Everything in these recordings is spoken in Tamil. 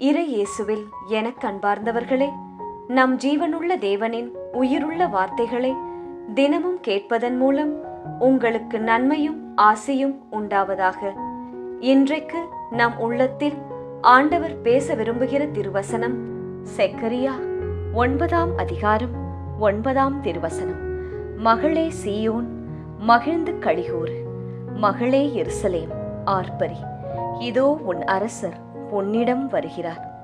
இறை இயேசுவில் எனக் அன்பார்ந்தவர்களே நம் ஜீவனுள்ள தேவனின் உயிருள்ள வார்த்தைகளை தினமும் கேட்பதன் மூலம் உங்களுக்கு நன்மையும் ஆசையும் உண்டாவதாக. இன்றைக்கு நம் உள்ளத்தில் ஆண்டவர் பேச விரும்புகிற திருவசனம் செக்கரியா ஒன்பதாம் அதிகாரம் ஒன்பதாம் திருவசனம். மகளே சீயோன் மகிழ்ந்து கழிகூறு மகளே எருசலேம் ஆர்ப்பரி. இதோ உன் அரசர் உன்னிடம் வருகிறார்.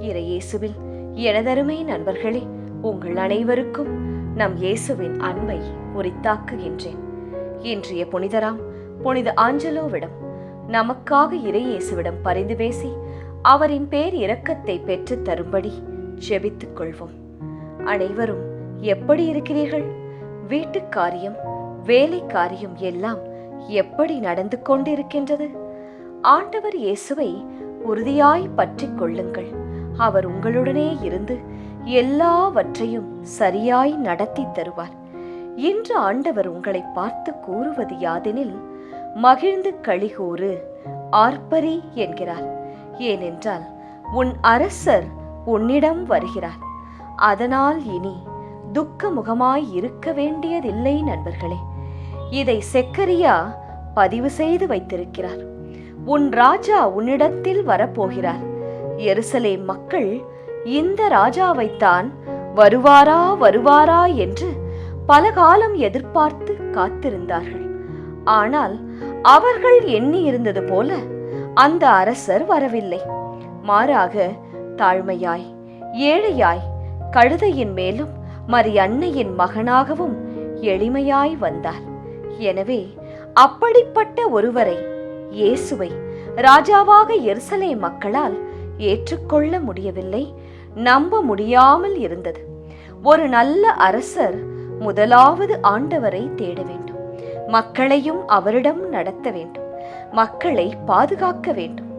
இறையேசுவில் எனதருமை நண்பர்களே உங்கள் அனைவருக்கும் நம் இயேசுவின் அன்பை உரித்தாக்குகின்றேன். இன்றைய புனிதராம் புனித ஆஞ்சலோவிடம் நமக்காக இறையேசுவிடம் பரிந்து பேசி அவரின் பேர் இரக்கத்தை பெற்றுத் தரும்படி செபித்துக் கொள்வோம். அனைவரும் எப்படி இருக்கிறீர்கள்? வீட்டுக் காரியம் வேலை காரியம் எல்லாம் எப்படி நடந்து கொண்டிருக்கின்றது? ஆண்டவர் இயேசுவை உறுதியாய் பற்றி கொள்ளுங்கள். அவர் உங்களுடனே இருந்து எல்லாவற்றையும் சரியாய் நடத்தி தருவார். இன்று ஆண்டவர் உங்களை பார்த்து கூறுவது யாதெனில் மகிழ்ந்து களிகூறு ஆர்ப்பரி என்கிறார். ஏனென்றால் உன் அரசர் உன்னிடம் வருகிறார். அதனால் இனி துக்க முகமாய் இருக்க வேண்டியதில்லை நண்பர்களே. இதை செக்கரியா பதிவு செய்து வைத்திருக்கிறார். உன் ராஜா உன்னிடத்தில் வரப்போகிறார். எருசலே மக்கள் இந்த ராஜாவைத்தான் வருவாரா வருவாரா? என்று பல காலம் எதிர்பார்த்து காத்திருந்தார்கள். ஆனால் அவர்கள் எண்ணி இருந்தது போல அந்த அரசர் வரவில்லை. மாறாக தாழ்மையாய் ஏழையாய் கழுதையின் மேலும் மரி அன்னையின் மகனாகவும் எளிமையாய் வந்தார். எனவே அப்படிப்பட்ட ஒருவரை இயேசுவை ராஜாவாக எருசலே மக்களால் ஏற்றுக்கொள்ள முடியவில்லை நம்ப முடியாமல் இருந்தது. ஒரு நல்ல அரசர் முதலாவது ஆண்டவரை தேட வேண்டும். மக்களையும் அவரிடம் நடத்த வேண்டும். மக்களை பாதுகாக்க வேண்டும்.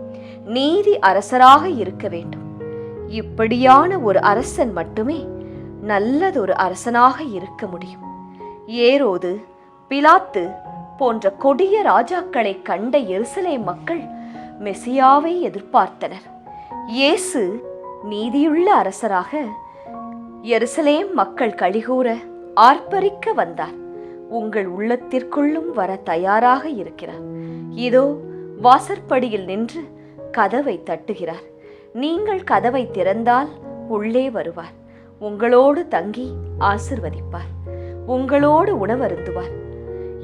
நீதி அரசராக இருக்க வேண்டும். இப்படியான ஒரு அரசன் மட்டுமே நல்லதொரு அரசனாக இருக்க முடியும். ஏரோது பிலாத்து போன்ற கொடிய ராஜாக்களை கண்ட எருசலே மக்கள் மெசியாவை எதிர்பார்த்தனர். இயேசு நீதியுள்ள அரசராக எருசலேம் மக்கள் கழிகூற ஆர்ப்பரிக்க வந்தார். உங்கள் உள்ளத்திற்குள்ளும் வர தயாராக இருக்கிறார். இதோ வாசற்படியில் நின்று கதவை தட்டுகிறார். நீங்கள் கதவை திறந்தால் உள்ளே வருவார். உங்களோடு தங்கி ஆசிர்வதிப்பார். உங்களோடு உணவருந்துவார்.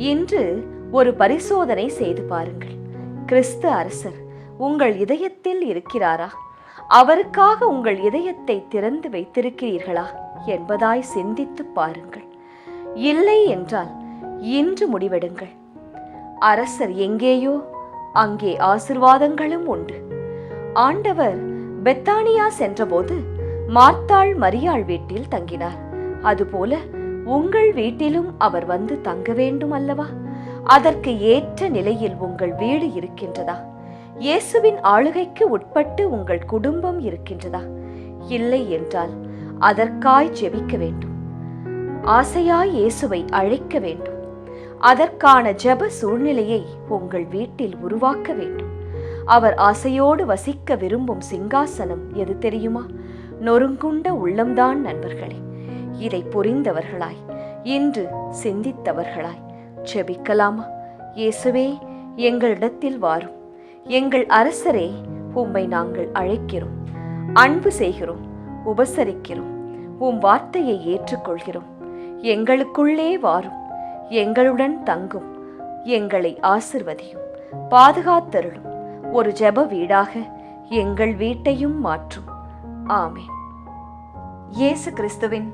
இன்று ஒரு பரிசோதனை செய்து பாருங்கள். கிறிஸ்து அரசர் உங்கள் இதயத்தில் இருக்கிறாரா? அவருக்காக உங்கள் இதயத்தை திறந்து வைத்திருக்கிறீர்களா? என்பதாய் சிந்தித்து பாருங்கள். இல்லை என்றால் இன்று முடிவெடுங்கள். அரசர் எங்கேயோ அங்கே ஆசிர்வாதங்களும் உண்டு. ஆண்டவர் பெத்தானியா சென்றபோது மார்த்தாள் மரியாள் வீட்டில் தங்கினார். அதுபோல உங்கள் வீட்டிலும் அவர் வந்து தங்க வேண்டும் அல்லவா? அதற்கு ஏற்ற நிலையில் உங்கள் வீடு இருக்கின்றதா? இயேசுவின் ஆளுகைக்கு உட்பட்டு உங்கள் குடும்பம் இருக்கின்றதா? இல்லை என்றால் அதற்காய் ஜெபிக்க வேண்டும். ஆசையாய் இயேசுவை அழைக்க வேண்டும். அதற்கான ஜெப சூழ்நிலையை உங்கள் வீட்டில் உருவாக்க வேண்டும். அவர் ஆசையோடு வசிக்க விரும்பும் சிங்காசனம் எது தெரியுமா? நொறுங்குண்ட உள்ளம்தான் நண்பர்களே. இதை புரிந்தவர்களாய். இன்று சிந்தித்தவர்களாய். ஜெபிக்கலாமா? இயேசுவே எங்களிடத்தில் வாரும். எங்கள் அரசரே உம்மை நாங்கள் அழைக்கிறோம். அன்பு செய்கிறோம் உபசரிக்கிறோம். உம் வார்த்தையை ஏற்றுக்கொள்கிறோம். எங்களுக்குள்ளே வாரும். எங்களுடன் தங்கும். எங்களை ஆசிர்வதியும். பாதுகாத்தருளும். ஒரு ஜெப வீடாக எங்கள் வீட்டையும் மாற்றும். ஆமே இயேசு கிறிஸ்துவின்